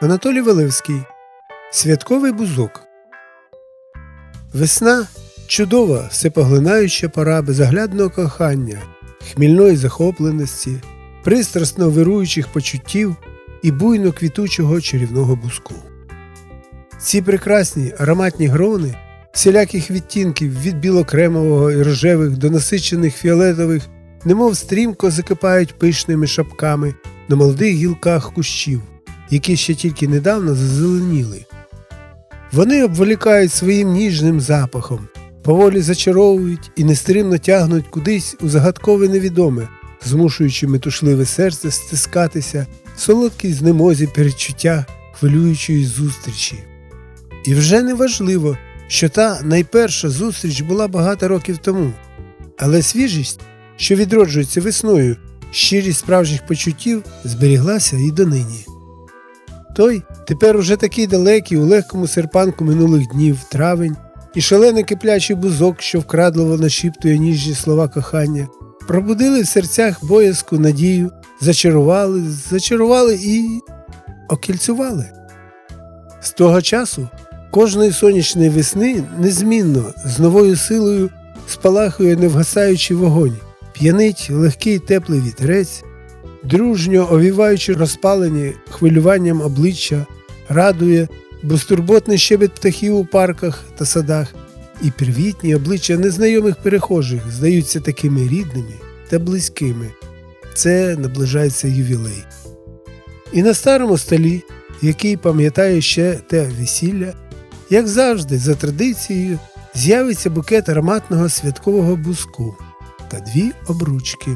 Анатолій Валевський. Святковий бузок. Весна чудова, всепоглинаюча пора безоглядного кохання, хмільної захопленості, пристрасно вируючих почуттів і буйно квітучого чарівного бузку. Ці прекрасні ароматні грони всіляких відтінків від білокремового і рожевих до насичених фіолетових, немов стрімко закипають пишними шапками на молодих гілках кущів, які ще тільки недавно зазеленіли. Вони обволікають своїм ніжним запахом, поволі зачаровують і нестримно тягнуть кудись у загадкове невідоме, змушуючи метушливе серце стискатися в солодкій знемозі передчуття хвилюючої зустрічі. І вже не важливо, що та найперша зустріч була багато років тому, але свіжість, що відроджується весною, щирість справжніх почуттів зберіглася і донині. Той тепер уже такий далекий у легкому серпанку минулих днів травень, і шалений киплячий бузок, що вкрадливо нашіптує ніжні слова кохання, пробудили в серцях боязку надію, зачарували, зачарували і окільцювали. З того часу кожної сонячної весни незмінно з новою силою спалахує невгасаючий вогонь, п'янить легкий теплий вітерець, дружньо овіваючи розпалені хвилюванням обличчя, радує безтурботний щебет птахів у парках та садах, і привітні обличчя незнайомих перехожих здаються такими рідними та близькими. Це наближається ювілей. І на старому столі, який пам'ятає ще те весілля, як завжди, за традицією, з'явиться букет ароматного святкового буску та дві обручки.